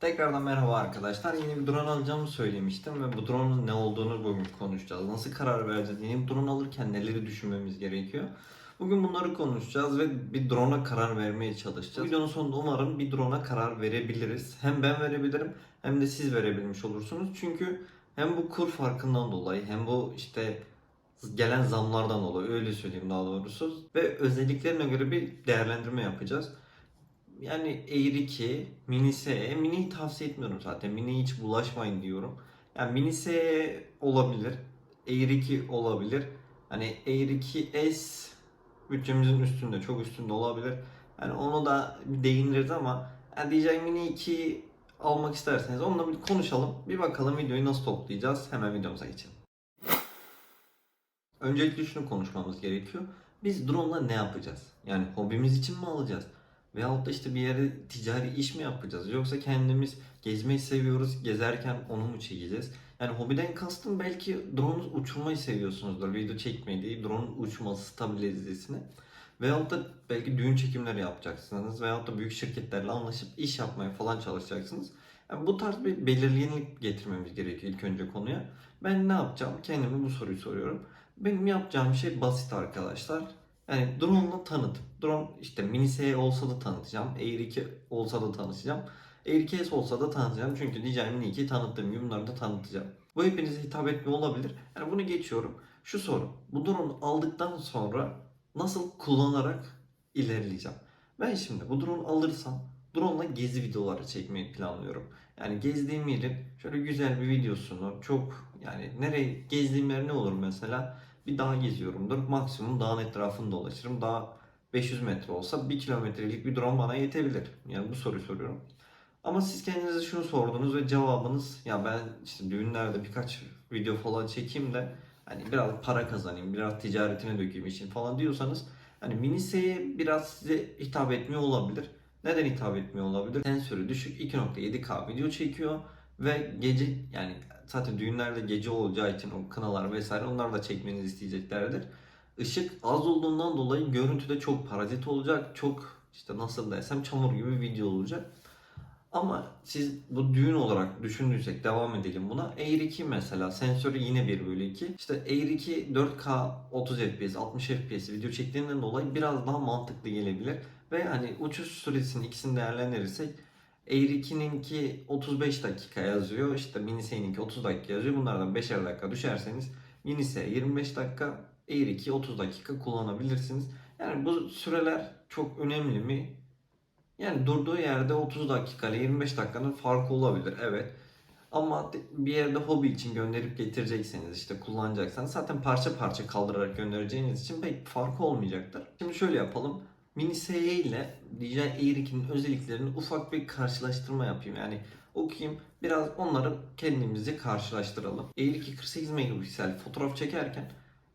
Tekrardan merhaba arkadaşlar. Yeni bir drone alacağımı söylemiştim ve bu drone'un ne olduğunu bugün konuşacağız. Nasıl karar vereceğiz? Yeni bir drone alırken neleri düşünmemiz gerekiyor? Bugün bunları konuşacağız ve bir drone'a karar vermeye çalışacağız. Videonun sonunda umarım bir drone'a karar verebiliriz. Hem ben verebilirim hem de siz verebilmiş olursunuz. Çünkü hem bu kur farkından dolayı hem bu işte gelen zamlardan dolayı öyle söyleyeyim daha doğrusu ve özelliklerine göre bir değerlendirme yapacağız. Yani Air 2, Mini SE, Mini'yi tavsiye etmiyorum zaten. Mini'ye hiç bulaşmayın diyorum. Yani Mini SE olabilir. Air 2 olabilir. Hani Air 2S bütçemizin üstünde, çok üstünde olabilir. Yani onu da bir değiniriz ama yani DJI Mini 2 almak isterseniz onunla bir konuşalım. Bir bakalım videoyu nasıl toplayacağız. Hemen videomuza geçelim. Öncelikle şunu konuşmamız gerekiyor. Biz drone'la ne yapacağız? Yani hobimiz için mi alacağız? Veyahut da işte bir yere ticari iş mi yapacağız? Yoksa kendimiz gezmeyi seviyoruz, gezerken onu mu çekeceğiz? Yani hobiden kastım belki drone uçurmayı seviyorsunuzdur. Video çekmeyi değil, drone uçması, stabilizesini. Veyahut da belki düğün çekimleri yapacaksınız. Veyahut da büyük şirketlerle anlaşıp iş yapmaya falan çalışacaksınız. Yani bu tarz bir belirleyenlik getirmemiz gerekiyor ilk önce konuya. Ben ne yapacağım? Kendime bu soruyu soruyorum. Benim yapacağım şey basit arkadaşlar. Yani drone'la tanıt. Drone işte mini SE olsa da tanıtacağım. Air 2 olsa da tanıtacağım. Air 2S olsa da tanıtacağım. Çünkü DJI Mini 2'yi tanıttığım gibi bunları da tanıtacağım. Bu hepinize hitap etmiyor olabilir. Yani bunu geçiyorum. Şu soru. Bu drone'u aldıktan sonra nasıl kullanarak ilerleyeceğim? Ben şimdi bu drone'u alırsam drone'la gezi videoları çekmeyi planlıyorum. Yani gezdiğim yerin şöyle güzel bir videosunu çok yani nereye gezdiğim yer ne olur mesela? Bir dağ geziyorumdur. Maksimum dağın etrafını dolaşırım. Dağ 500 metre olsa 1 kilometrelik bir drone bana yetebilir. Yani bu soruyu soruyorum. Ama siz kendinize şunu sordunuz ve cevabınız ya ben işte düğünlerde birkaç video falan çekeyim de hani biraz para kazanayım, biraz ticaretine dökeyim için falan diyorsanız hani mini SE biraz size hitap etmiyor olabilir. Neden hitap etmiyor olabilir? Sensörü düşük 2.7K video çekiyor ve gece yani zaten düğünlerde gece olacağı için o kınalar vesaire onlar da çekmenizi isteyeceklerdir. Işık az olduğundan dolayı görüntüde çok parazit olacak. Çok işte nasıl desem çamur gibi video olacak. Ama siz bu düğün olarak düşündüysek devam edelim buna. Air 2 mesela sensörü yine 1 bölü 2. İşte Air 2 4K 30 FPS 60 FPS video çektiğinden dolayı biraz daha mantıklı gelebilir. Ve hani uçuş süresini ikisini değerlendirirsek Air 2'ninki 35 dakika yazıyor. İşte Mini S'ninki 30 dakika yazıyor. Bunlardan 5'er dakika düşerseniz Mini S 25 dakika, Air 2 30 dakika kullanabilirsiniz. Yani bu süreler çok önemli mi? Yani durduğu yerde 30 dakika ile 25 dakikanın farkı olabilir. Evet. Ama bir yerde hobi için gönderip getirecekseniz işte kullanacaksanız zaten parça parça kaldırarak göndereceğiniz için pek farkı olmayacaktır. Şimdi şöyle yapalım. Mini SE ile DJI Air 2'nin özelliklerini ufak bir karşılaştırma yapayım. Yani okuyayım biraz onları kendimizi karşılaştıralım. Air 2 48 megapiksel fotoğraf çekerken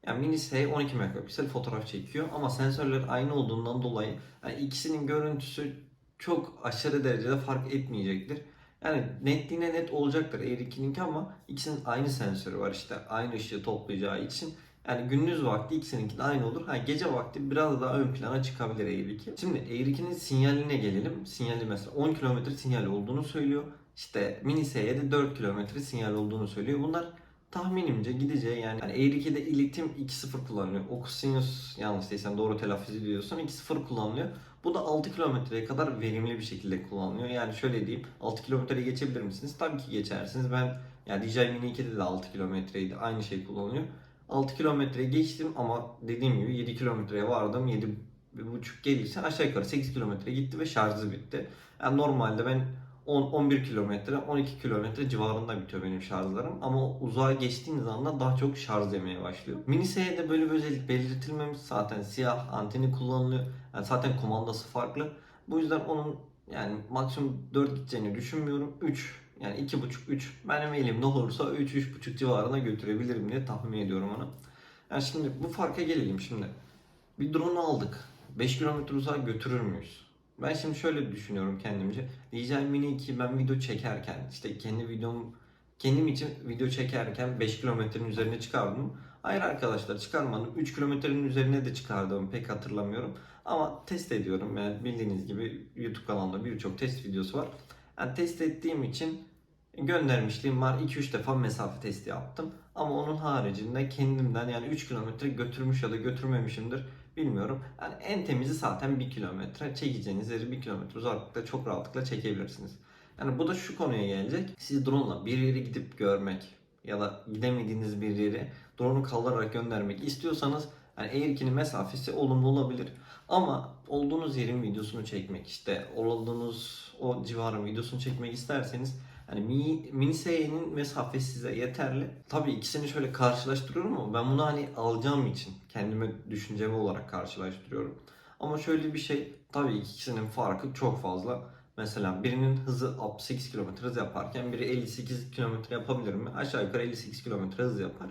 yani Mini SE 12 megapiksel fotoğraf çekiyor ama sensörler aynı olduğundan dolayı yani ikisinin görüntüsü çok aşırı derecede fark etmeyecektir. Yani netliğine net olacaktır Air 2'ninki ama ikisinin aynı sensörü var işte aynı ışığı toplayacağı için yani gündüz vakti ikisininki de aynı olur. Ha, gece vakti biraz daha ön plana çıkabilir Air 2. Şimdi Air 2'nin sinyaline gelelim. Sinyali mesela 10 km sinyal olduğunu söylüyor. İşte Mini S'ye de 4 km sinyal olduğunu söylüyor. Bunlar tahminimce gideceği yani, yani Air 2'de iletim 2.0 kullanılıyor. Ocusinus yanlış değilsem doğru telaffuz ediyorsam 2.0 kullanılıyor. Bu da 6 kilometreye kadar verimli bir şekilde kullanılıyor. Yani şöyle diyeyim 6 kilometreyi geçebilir misiniz? Tabii ki geçersiniz. Ben yani DJI Mini 2'de de 6 kilometreydi. Aynı şey kullanılıyor. 6 kilometre geçtim ama dediğim gibi 7 kilometreye vardım. 7 buçuk gelirse aşağı yukarı 8 kilometre gitti ve şarjı bitti. Yani normalde ben 10 11 kilometre 12 kilometre civarında bitiyor benim şarjlarım ama uzağa geçtiğiniz anda daha çok şarj demeye başlıyor. Mini S'de böyle bir özellik belirtilmemiş. Zaten siyah anteni kullanılıyor. Yani zaten kumandası farklı. Bu yüzden onun yani maksimum 4 gideceğini düşünmüyorum. 3 yani 2.5-3 benim elimde olursa 3-3.5 civarına götürebilirim diye tahmin ediyorum onu. Yani şimdi bu farka gelelim şimdi. Bir drone aldık. 5 kilometre uzağa götürür müyüz? Ben şimdi şöyle düşünüyorum kendimce. DJI Mini 2 ben video çekerken işte kendi videom kendim için video çekerken 5 kilometrenin üzerine çıkardım. Hayır arkadaşlar çıkarmadım. 3 kilometrenin üzerine de çıkardığımı pek hatırlamıyorum. Ama test ediyorum. Yani bildiğiniz gibi YouTube kanalımda birçok test videosu var. Yani test ettiğim için göndermişliğim var. 2-3 defa mesafe testi yaptım. Ama onun haricinde kendimden yani 3 kilometre götürmüş ya da götürmemişimdir bilmiyorum. Yani en temizi zaten 1 kilometre. Çekeceğiniz yeri 1 kilometre uzaklıkta çok rahatlıkla çekebilirsiniz. Yani bu da şu konuya gelecek. Siz drone'la bir yere gidip görmek ya da gidemediğiniz bir yeri drone'u kaldırarak göndermek istiyorsanız yani Air2'nin mesafesi olumlu olabilir. Ama olduğunuz yerin videosunu çekmek işte olduğunuz o civarın videosunu çekmek isterseniz hani mini, mini SE'nin mesafesi size yeterli. Tabii ikisini şöyle karşılaştırıyorum ama ben bunu hani alacağım için kendime düşüncemi olarak karşılaştırıyorum. Ama şöyle bir şey tabii ikisinin farkı çok fazla. Mesela birinin hızı 68 km hız yaparken biri 58 km yapabilir mi? Aşağı yukarı 58 km hız yapar.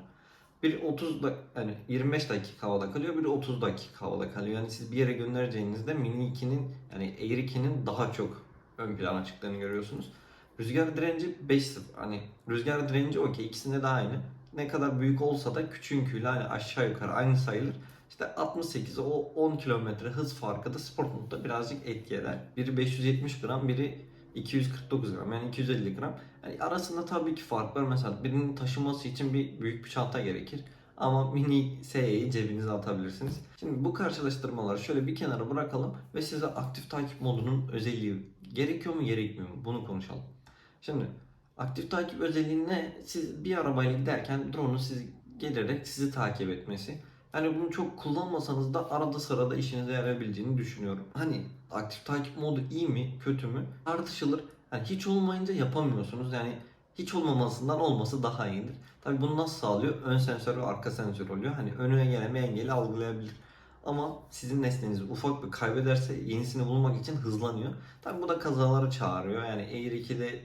Biri 30 da yani 25 dakika havada kalıyor, biri 30 dakika havada kalıyor. Yani siz bir yere göndereceğinizde Mini 2'nin yani Air 2'nin daha çok ön plana çıktığını görüyorsunuz. Rüzgar direnci 5.0 hani rüzgar direnci okey ikisinde de aynı. Ne kadar büyük olsa da küçüğünküyle hani aşağı yukarı aynı sayılır. İşte 68 o 10 kilometre hız farkı da sport modda birazcık etki eder. Biri 570 gram, biri 249 gram yani 250 gram. Yani arasında tabii ki fark var. Mesela birinin taşıması için bir büyük bir çanta gerekir. Ama mini SE'yi cebinize atabilirsiniz. Şimdi bu karşılaştırmaları şöyle bir kenara bırakalım ve size aktif takip modunun özelliği gerekiyor mu gerekmiyor mu bunu konuşalım. Şimdi aktif takip özelliği ne? Siz bir arabayla giderken drone'un sizi gelerek sizi takip etmesi. Hani bunu çok kullanmasanız da arada sırada işinize yarayabileceğini düşünüyorum. Hani aktif takip modu iyi mi kötü mü tartışılır. Yani hiç olmayınca yapamıyorsunuz. Yani hiç olmamasından olması daha iyidir. Tabi bunu nasıl sağlıyor? Ön sensör ve arka sensör oluyor. Hani önüne gelen bir engeli algılayabilir. Ama sizin nesnenizi ufak bir kaybederse yenisini bulmak için hızlanıyor. Tabi bu da kazaları çağırıyor. Yani Air 2'de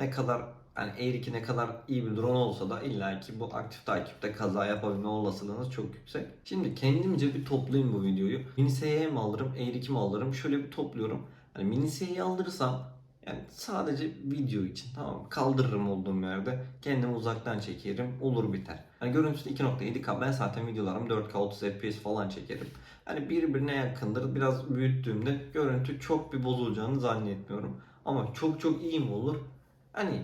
ne kadar yani Air 2 ne kadar iyi bir drone olsa da illa ki bu aktif takipte kaza yapabilme olasılığınız çok yüksek. Şimdi kendimce bir toplayayım bu videoyu. Mini SE mi alırım, Air 2 mi alırım? Şöyle bir topluyorum. Hani Mini SE'yi alırsam yani sadece video için tamam? Kaldırırım olduğum yerde. Kendimi uzaktan çekerim. Olur biter. Hani görüntüsü 2.7K. Ben zaten videolarım 4K 30 FPS falan çekerim. Hani birbirine yakındır. Biraz büyüttüğümde görüntü çok bir bozulacağını zannetmiyorum. Ama çok çok iyi mi olur? Hani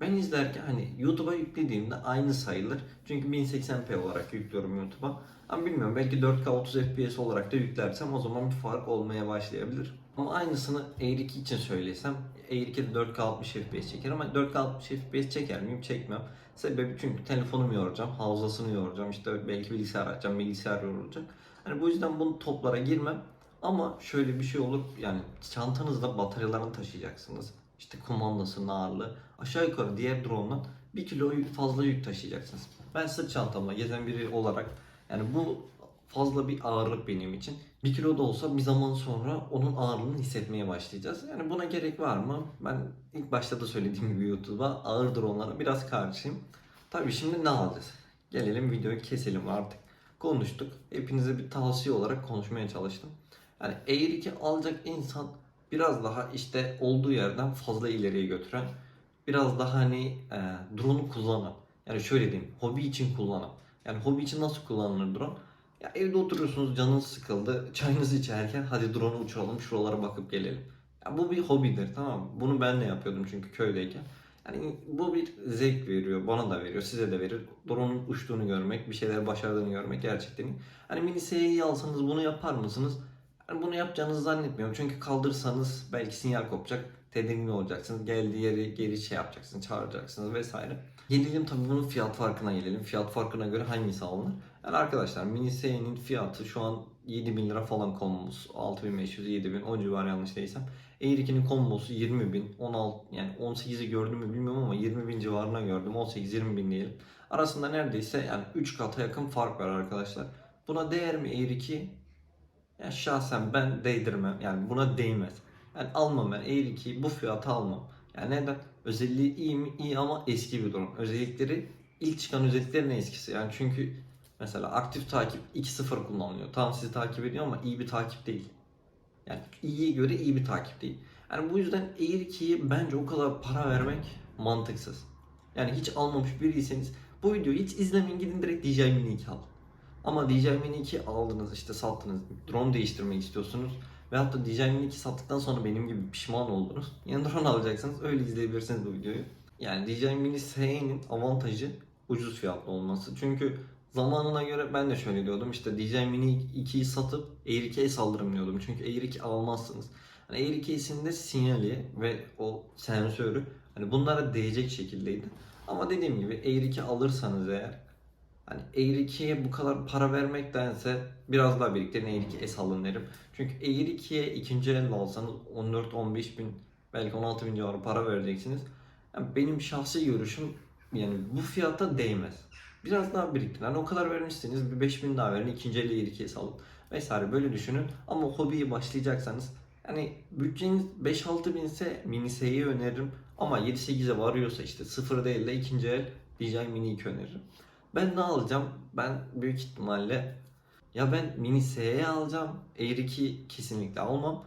ben izlerken hani YouTube'a yüklediğimde aynı sayılır. Çünkü 1080p olarak yüklüyorum YouTube'a. Ama bilmiyorum belki 4K 30 FPS olarak da yüklersem o zaman bir fark olmaya başlayabilir. Ama aynısını Air 2 için söylesem Air 2'de 4K 60 FPS çeker ama 4K 60 FPS çeker miyim? Çekmem. Sebebi çünkü telefonumu yoracağım, havzasını yoracağım, işte belki bilgisayar açacağım, bilgisayar yorulacak. Hani bu yüzden bunu toplara girmem. Ama şöyle bir şey olur yani çantanızda bataryalarını taşıyacaksınız. İşte kumandasının ağırlığı. Aşağı yukarı diğer drone'dan 1 kilo fazla yük taşıyacaksınız. Ben sırt çantamla gezen biri olarak yani bu fazla bir ağırlık benim için. 1 kilo da olsa bir zaman sonra onun ağırlığını hissetmeye başlayacağız. Yani buna gerek var mı? Ben ilk başta da söylediğim gibi YouTube'a ağır dronlara biraz karşıyım. Tabii şimdi ne alacağız? Gelelim videoyu keselim artık. Konuştuk. Hepinize bir tavsiye olarak konuşmaya çalıştım. Yani Air 2 alacak insan biraz daha işte olduğu yerden fazla ileriye götüren, biraz daha hani e, drone'u kullanan, yani şöyle diyeyim, hobi için kullanan. Yani hobi için nasıl kullanılır drone? Ya evde oturuyorsunuz, canınız sıkıldı, çayınızı içerken hadi drone'u uçuralım, şuralara bakıp gelelim. Ya bu bir hobidir tamam mı? Bunu ben de yapıyordum çünkü köydeyken. Yani bu bir zevk veriyor, bana da veriyor, size de verir. Drone'un uçtuğunu görmek, bir şeyler başardığını görmek gerçekten. Hani mini SE'yi alsanız bunu yapar mısınız? Yani bunu yapacağınızı zannetmiyorum. Çünkü kaldırırsanız belki sinyal kopacak. Tedirgin olacaksınız. Geldiği yeri geri şey yapacaksınız, çağıracaksınız vesaire. Gelelim tabii bunun fiyat farkına gelelim. Fiyat farkına göre hangisi alınır? Yani arkadaşlar Mini S'nin fiyatı şu an 7000 lira falan kombos. 6500, 7000 o civar yanlış değilsem. Air 2'nin kombosu 20.000, 16 yani 18'i gördüm mü bilmiyorum ama 20.000 civarına gördüm. 18-20 bin diyelim. Arasında neredeyse yani 3 kata yakın fark var arkadaşlar. Buna değer mi Air 2? Ya şahsen ben değdirmem. Yani buna değmez. Yani almam ben Air 2'yi bu fiyata almam. Yani neden? Özelliği iyi mi? İyi ama eski bir durum. Özellikleri ilk çıkan özelliklerin eskisi. Yani çünkü mesela aktif takip 2.0 kullanılıyor. Tamam sizi takip ediyor ama iyi bir takip değil. Yani iyiye göre iyi bir takip değil. Yani bu yüzden Air 2'yi bence o kadar para vermek mantıksız. Yani hiç almamış biriyseniz bu videoyu hiç izlemeyin gidin direkt DJI Mini 2 alın. Ama DJI Mini 2 aldınız işte sattınız drone değiştirmek istiyorsunuz. Veyahut da DJI Mini 2 sattıktan sonra benim gibi pişman oldunuz. Yeni drone alacaksanız öyle izleyebilirsiniz bu videoyu. Yani DJI Mini SE'nin avantajı ucuz fiyatlı olması. Çünkü zamanına göre ben de şöyle diyordum işte DJI Mini 2'yi satıp Air 2'ye saldırım diyordum. Çünkü Air 2 almazsınız. Hani Air 2'sinin de sinyali ve o sensörü hani bunlara değecek şekildeydi. Ama dediğim gibi Air 2 alırsanız eğer hani 2'ye bu kadar para vermektense biraz daha biriktirin Air 2S alın derim. Çünkü 2'ye ikinci el alsanız 14-15 bin belki 16 bin civarı para vereceksiniz. Yani benim şahsi görüşüm yani bu fiyata değmez. Biraz daha biriktirin. Hani o kadar vermişsiniz bir 5 bin daha verin ikinci eli Air 2'ye alın vesaire böyle düşünün. Ama hobiye başlayacaksanız yani bütçeniz 5-6 binse mini S'yi öneririm. Ama 7-8'e varıyorsa işte sıfır değil de ikinci el DJI Mini 2 öneririm. Ben ne alacağım? Ben büyük ihtimalle ya ben Mini S'ye alacağım. Air 2 kesinlikle almam.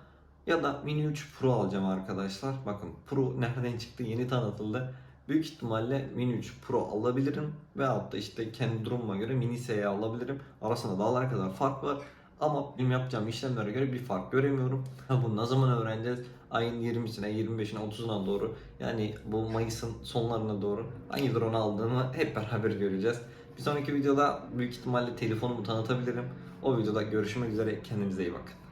Ya da Mini 3 Pro alacağım arkadaşlar. Bakın Pro nereden çıktı yeni tanıtıldı. Büyük ihtimalle Mini 3 Pro alabilirim. Veyahut da işte kendi durumuma göre Mini S'ye alabilirim. Arasında dağlar kadar fark var. Ama benim yapacağım işlemlere göre bir fark göremiyorum. Bunu ne zaman öğreneceğiz? Ayın 20'sine, 25'ine, 30'una doğru yani bu Mayıs'ın sonlarına doğru hangi drone aldığımı hep beraber göreceğiz. Bir sonraki videoda büyük ihtimalle telefonumu tanıtabilirim. O videoda görüşmek üzere. Kendinize iyi bakın.